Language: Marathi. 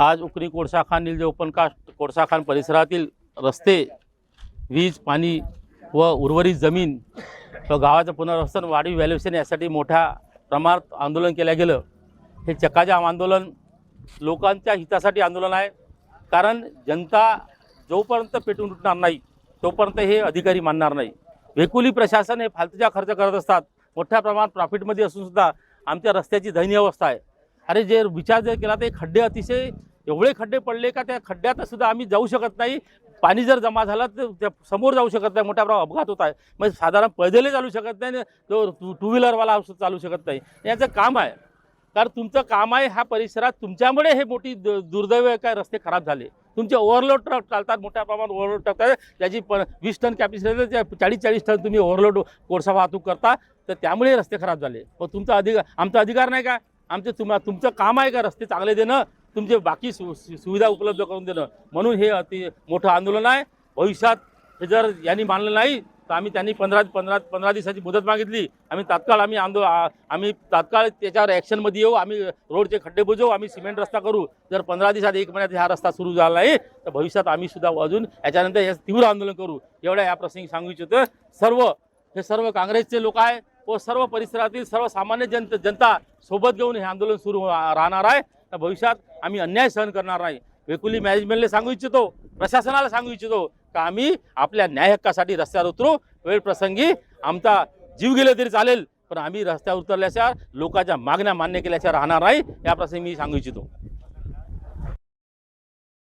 आज उकरी कोळसाखान निलजे ओपन कोळसाखान परिसरातील रस्ते वीज पाणी व उर्वरित जमीन व गावाचं पुनर्वसन वाढीव व्हॅल्युएशन यासाठी मोठ्या प्रमाणात आंदोलन केलं गेलं. हे चकाजाम आंदोलन लोकांच्या हितासाठी आंदोलन आहे. कारण जनता जोपर्यंत पेटून उठणार नाही तोपर्यंत हे अधिकारी मानणार नाही. वेकुली प्रशासन हे फालतूचा खर्च करत असतात. मोठ्या प्रमाणात प्रॉफिटमध्ये असून सुद्धा आमच्या रस्त्याची दयनीय अवस्था आहे. अरे जे विचार जर केला ते खड्डे अतिशय एवढे खड्डे पडले का त्या खड्ड्यात सुद्धा आम्ही जाऊ शकत नाही. पाणी जर जमा झालं तर त्या समोर जाऊ शकत नाही. मोठ्या प्रमाणात अपघात होत आहे. म्हणजे साधारण पैदलही चालू शकत नाही तो टू टू व्हीलरवाला चालू शकत नाही. याचं काम आहे. कारण तुमचं काम आहे ह्या परिसरात तुमच्यामुळे हे मोठी दु- दुर्दैव काय रस्ते खराब झाले. तुमचे ओव्हरलोड ट्रक चालतात मोठ्या प्रमाणात ओव्हरलोड ट्रक चालतात. त्याची प वीस टन कॅपॅसिटी त्या चाळीस चाळीस टन तुम्ही ओव्हरलोड कोळसा वाहतूक करता. तर त्यामुळे रस्ते खराब झाले. मग तुमचा अधिकार आमचा अधिकार नाही का? आमचे तुम तुमचं काम आहे का रस्ते चांगले देणं? तुमचे बाकी सु सु- सुविधा उपलब्ध करून देणं. म्हणून हे अति मोठं आंदोलन आहे. भविष्यात हे जर यांनी मानलं नाही तर आम्ही त्यांनी पंधरा पंधरा पंधरा दिवसाची मुदत मागितली. आम्ही तात्काळ आम्ही आंदो आम्ही तात्काळ त्याच्यावर ॲक्शनमध्ये येऊ. आम्ही रोडचे खड्डे बुजवू. आम्ही सिमेंट रस्ता करू. जर पंधरा दिवसात एक महिन्यात हा रस्ता सुरू झाला नाही तर भविष्यात आम्ही सुद्धा अजून याच्यानंतर हे तीव्र आंदोलन करू. एवढ्या या प्रसंगी सांगू इच्छितो सर्व हे सर्व काँग्रेसचे लोक आहे. व सर्व परिसरातील सर्वसामान्य जनता जनता सोबत घेऊन हे आंदोलन सुरू राहणार आहे. तर भविष्यात आम्ही अन्याय सहन करणार नाही. वेकुली मॅनेजमेंटला सांगू इच्छितो प्रशासनाला सांगू इच्छितो का आम्ही आपल्या न्याय हक्कासाठी रस्त्यावर उतरू. वेळ प्रसंगी आमचा जीव गेले तरी चालेल पण आम्ही रस्त्यावर उतरल्याच्या लोकांच्या मागण्या मान्य केल्याच्या राहणार नाही या प्रसंगी मी सांगू इच्छितो.